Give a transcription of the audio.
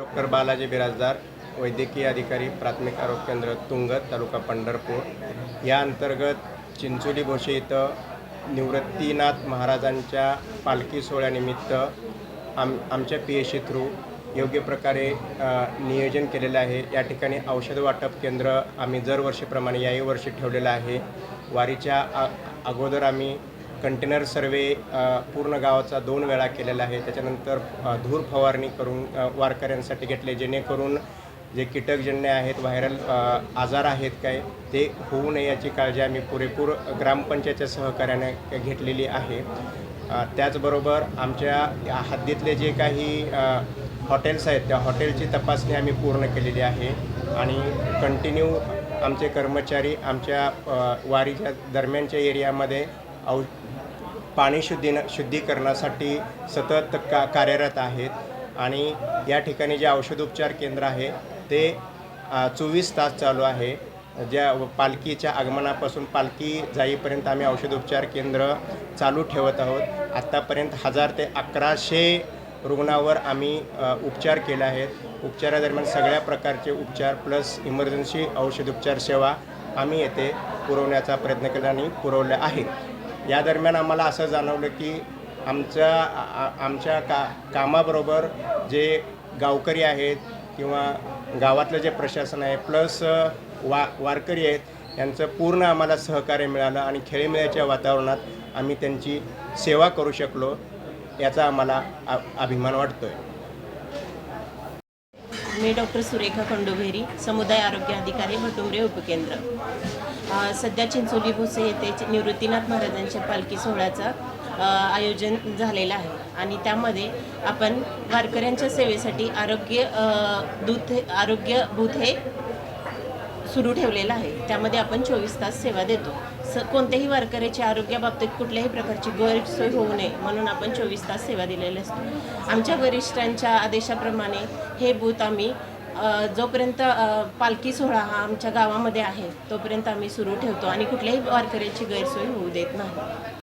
Doctor Balaji Birajdar वैद्यकीय अधिकारी प्राथमिक आरोग्य केंद्र तुंगत तालुका पंढरपूर. या अंतर्गत चिंचोली भोसे इथं निवृत्तीनाथ महाराजांच्या पालखी सोहळ्यानिमित्त आम आमच्या पी एच सी थ्रू योग्य प्रकारे नियोजन केलेलं आहे. या ठिकाणी औषध वाटप केंद्र आम्ही दरवर्षीप्रमाणे याही वर्षी ठेवलेलं आहे. वारीच्या आ अगोदर आम्ही कंटेनर सर्वे पूर्ण गावाचा दोन वेळा केलेला आहे. त्याच्यानंतर धूर फवारणी करून वारकऱ्यांसाठी घेतले जेणेकरून जे कीटकजन्य आहेत व्हायरल आजार आहेत काय ते होऊ नये याची काळजी आम्ही पुरेपूर ग्रामपंचायतच्या सहकार्याने घेतलेली आहे. त्याचबरोबर आमच्या हद्दीतले जे काही हॉटेल्स आहेत त्या हॉटेलची तपासणी आम्ही पूर्ण केलेली आहे. आणि कंटिन्यू आमचे कर्मचारी आमच्या वारीच्या दरम्यानच्या एरियामध्ये औ पाणी शुद्धीन शुद्धीकरणासाठी सतत का कार्यरत आहेत. आणि या ठिकाणी जे औषधोपचार केंद्र आहे ते चोवीस तास चालू आहे. ज्या पालखीच्या आगमनापासून पालखी जाईपर्यंत आम्ही औषधोपचार केंद्र चालू ठेवत आहोत. आत्तापर्यंत हजार ते अकराशे रुग्णावर आम्ही उपचार केले आहेत. उपचारादरम्यान सगळ्या प्रकारचे उपचार प्लस इमर्जन्सी औषधोपचार सेवा आम्ही येथे पुरवण्याचा प्रयत्न केला आणि पुरवल्या आहेत. या दरम्यान आम्हाला असं जाणवलं की आमच्या आमच्या का कामाबरोबर जे गावकरी आहेत किंवा गावातलं जे प्रशासन आहे प्लस वा वारकरी आहेत यांचं पूर्ण आम्हाला सहकार्य मिळालं आणि खेळीमेळ्याच्या वातावरणात आम्ही त्यांची सेवा करू शकलो याचा आम्हाला आ- अभिमान वाटतो आहे मी डॉक्टर सुरेखा खंडोभेरी समुदाय आरोग्य अधिकारी भटुंबरे उपकेंद्र. सध्या चिंचोली भुसे येथे निवृत्तीनाथ महाराजांच्या पालखी सोहळ्याचं आयोजन झालेलं आहे. आणि त्यामध्ये आपण वारकऱ्यांच्या सेवेसाठी आरोग्य दूत आरोग्य बूथ हे सुरू ठेवलेलं आहे. त्यामध्ये आपण चोवीस तास सेवा देतो. स कोणत्याही वारकऱ्याच्या आरोग्याबाबतीत कुठल्याही प्रकारची गैरसोय होऊ नये म्हणून आपण चोवीस तास सेवा दिलेली असतो. आमच्या वरिष्ठांच्या आदेशाप्रमाणे हे बूथ आम्ही जोपर्यंत पालखी सोहळा हा आमच्या गावामध्ये आहे तोपर्यंत आम्ही सुरू ठेवतो आणि कुठल्याही वारकऱ्याची गैरसोय होऊ देत नाही.